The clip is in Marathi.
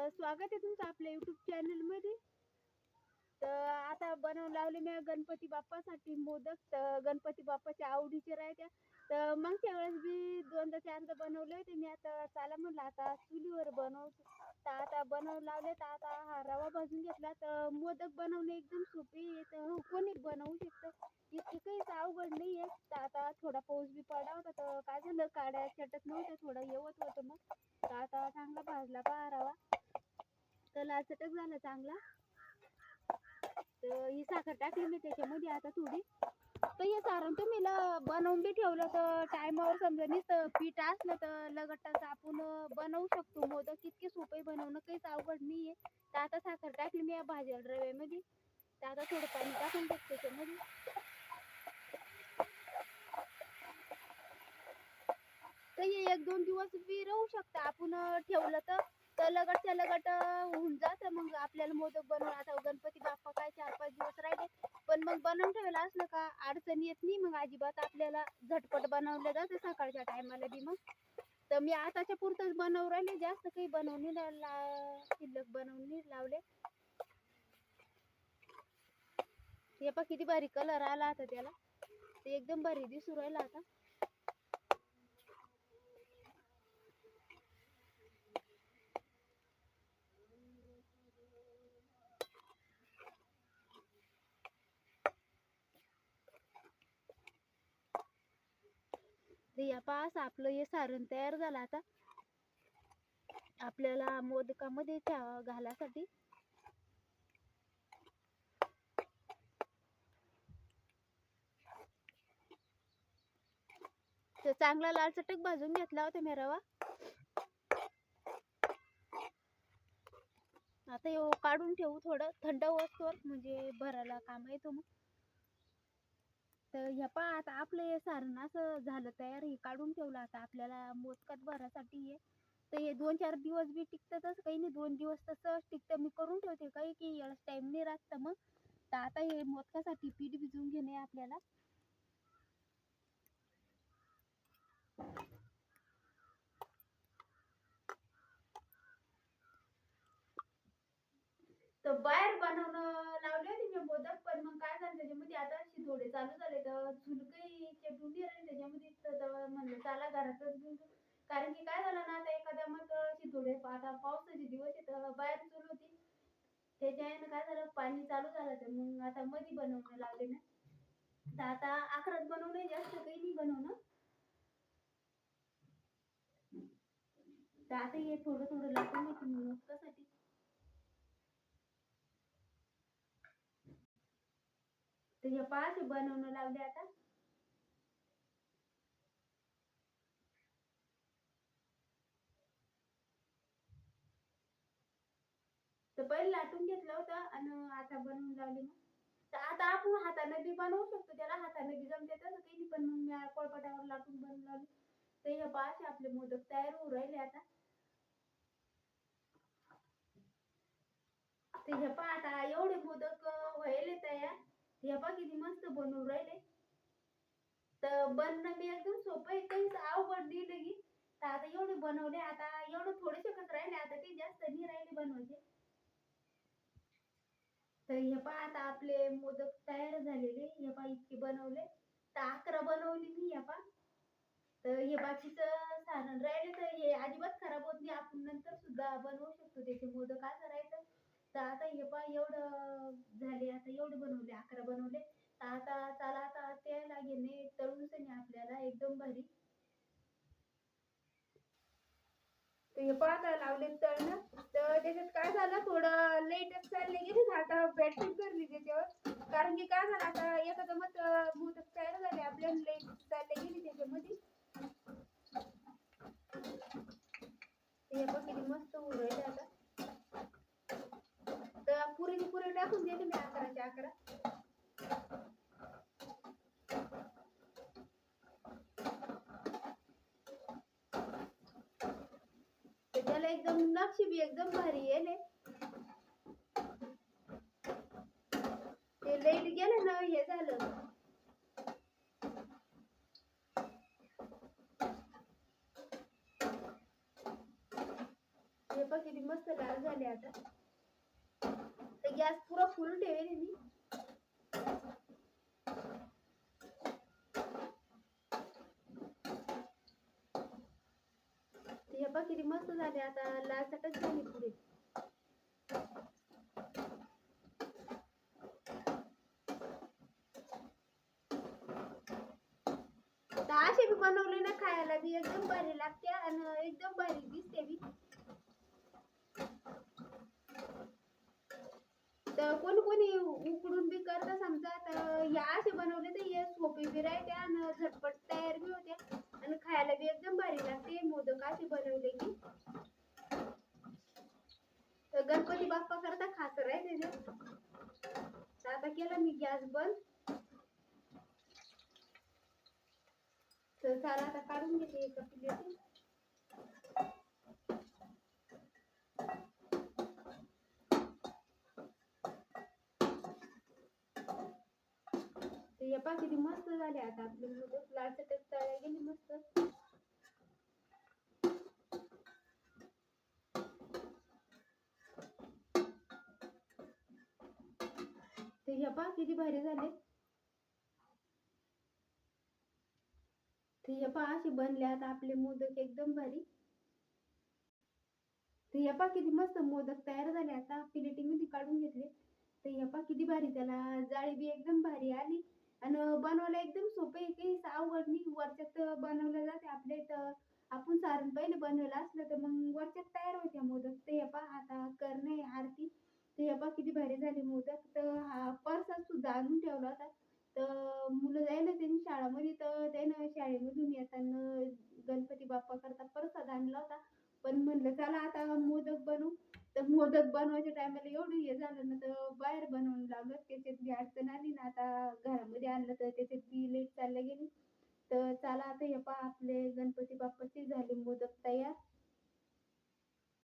तर स्वागत आहे तुमचं आपल्या युट्यूब चॅनलमध्ये तर आता बनवून लावले मी गणपती बाप्पासाठी मोदक. तर गणपती बाप्पाच्या आवडीचे राहत्या. तर मागच्या वेळेस बी दोनदा चारदा बनवले होते. मी आता चला म्हणलं आता चुलीवर बनव तर आता बनवून लावले. तर आता हा रवा भाजून घेतला. तर मोदक बनवणे एकदम सोपे आहे. तर हो, कोणी बनवू शकतं. इतके काहीच अवघड नाही आहे. तर आता थोडा पाऊस बी पडा होता. तर काय झालं? काड्या चटत नव्हत्या. थोडं येवत होतं मग. तर आता चांगला भाजला पहा रवा. तर लालचटक झाला चांगला. तर ही साखर टाकली मी त्याच्यामध्ये आता थोडी. तर हे सारण तुम्ही बनवून बी ठेवलं तर टायमावर समजा नुसतं पीठ असलं तर लगटाचं आपण बनवू शकतो. मोदक इतके सोपे बनवणं काहीच अवघड नाही आहे तर आता साखर टाकली मी या भाज्या रव्यामध्ये. तर आता थोडं पाणी टाकून टाक त्याच्यामध्ये. तर हे एक दोन दिवस बी राहू शकतं. आपण ठेवलं तर तर लगटच्या लगट होऊन जातं. मग आपल्याला मोदक बनवून आता गणपती बाप्पा काय चार पाच दिवस राहिले. पण मग बनवून ठेवायला असलं का अडचण येत नाही. मग अजिबात आपल्याला झटपट बनवलं जातं सकाळच्या टायमाला बी मग. तर मी आताच्या पुरतंच बनवू राहिले. जास्त काही बनवून ला शिल्लक बनवून लावले. हे पहा किती भारी कलर आला आता त्याला. ते एकदम भारी दिसू राहिला आता. ते या पास आपलं हे सारण तयार झालं. आता आपल्याला मोदकामध्ये त्या घालासाठी. तर चांगला लाल चटक भाजून घेतला होता मी रवा. आता हे काढून ठेवू थोडं. थंड वस्तूवर म्हणजे भरायला काम येतो मग तर ह्या पहा आता आपलं हे सारण असं झालं तयार हे काढून ठेवलं आता आपल्याला मोदकात भरासाठी हे. तर हे दोन चार दिवस बी टिकतच काही नाही दोन दिवस तसंच टिकतं. मी करून ठेवते काही की याला टाईम नाही राहत मग. तर आता हे मोदकासाठी पीठ भिजवून घेणे आपल्याला तर बाहेर बनवणं लावले होते मी मोदक पण मग काय झालं त्याच्यामध्ये आता शितोडे चालू झाले तर झुलकही चेटून आणि त्याच्यामध्ये तर म्हणलं चला घरातच घेऊन कारण की काय झालं ना आता एखाद्या मग शितोडे आता पावसाचे दिवस आहे बाहेर चूल होती. त्याच्याने काय झालं पाणी चालू झालं तर मग आता मधी बनवणं लागले ना. तर आता आखरात बनवणं जास्त काही नाही बनवणं तर आता हे थोडं थोडं लाटून घेते कसं तुझ्या तर पाच बनवणं लावले आता. तर पहिले लाटून घेतलं होतं आणि आता बनवून लावले मग. तर आता आपण हाताने बी बनवू शकतो त्याला हाताने बी जमते तसं काही नाही पण मग मी पोळपाटावर लाटून बनवून लावले तर हे पाच आपले मोदक तयार होऊ राहिले आता. ते हे पहा आता एवढे मोदक व्हायले तयार. हे पहा किती मस्त बनवून राहिले. तर बनणं मी एकदम सोपं आहे काहीच अवघड नाही लगी तर आता एवढे बनवले आता एवढं थोडेसे कस राहिले आता काही जास्त नाही राहिले बनवायचे. तर हे पहा आता आपले मोदक तयार झालेले हे पहा इतके बनवले. तर अकरा बनवली मी हे पहा. तर हे बाकीचं सारण राहिले तर हे अजिबात खराब होत नाही. आपण नंतर सुद्धा बनवू शकतो त्याचे मोदक असं राहायचं. तर आता हे पहा एवढं झाले आता एवढे बनवले अकरा बनवले. तर आता तळून आपल्याला एकदम भारी. तर लावले तळणं तर त्याच्यात काय झालं थोडं लेटच चालले गेली आता बॅटरी करली त्याच्यावर. कारण की काय झालं आता एखादं मत मोदक तयार झाले आपल्याला लेट चालले गेली त्याच्यामध्ये हे बघ किती मस्त होऊ राहिले आता तर पुरीची पुरी टाकून देते मी अकराच्या अकरा त्याला एकदम नक्षी बी एकदम भारी येले ते लाइट गेलं ना हे झालं. हे बघ किती मस्त लाल झाले आता. गॅस पुरा फुल ठेवेल मी. हे बघ किती मस्त झाले आता लाल चटच झाली पुढे. असे बी बनवले ना खायला बी एकदम भारी लागते आणि एकदम भारी दिसते बी तर कोणी कोणी उकडून बी करता समजा तर या असे बनवले तर हे सोपी बी राहते आणि झटपट तयार बी होते. आणि खायला बी एकदम भारी लागते. मोदक असे बनवले की. तर गणपती बाप्पा करता खास राहते ना तर आता केला मी गॅस बंद. तर सारा आता काढून घेते एका प्लेटीत तर हे मस्त झाले आता आपले मोदक लाल चटक तळल्या गेली मस्त. तर या पहा किती भारी झाले. तर या पहा असे बनले आता आपले मोदक एकदम भारी. तर या पहा किती मस्त मोदक तयार झाले आता. प्लेटीमध्ये काढून घेतले. तर या पहा किती भारी त्याला जाळी बी एकदम भारी आली. आणि बनवायला एकदम सोपे आहे की अवघड नाही. वरच्यात बनवलं जाते. आपल्या इथं आपण सारण पहिले बनवलं असलं तर मग वरच्यात तयार होते मोदक. ते हे पहा आता करणे आरती. ते हे पहा किती भारी झाले मोदक. तर हा परसाद सुद्धा आणून ठेवला होता. तर मुलं जायला त्यांनी शाळामध्ये. तर त्यानं शाळेमधून येताना गणपती बाप्पा करता प्रसाद आणला होता. पण म्हणलं चला आता मोदक बनवू. तर मोदक बनवायच्या टायमाला एवढं हे झालं ना तर बाहेर बनवून लागत. त्याच्यात बी अडचण आली ना आता घरामध्ये आणलं तर त्याच्यात बी लेट चालल्या गेली. तर चला आता हे पहा आपले गणपती बाप्पाचे झाले मोदक तयार.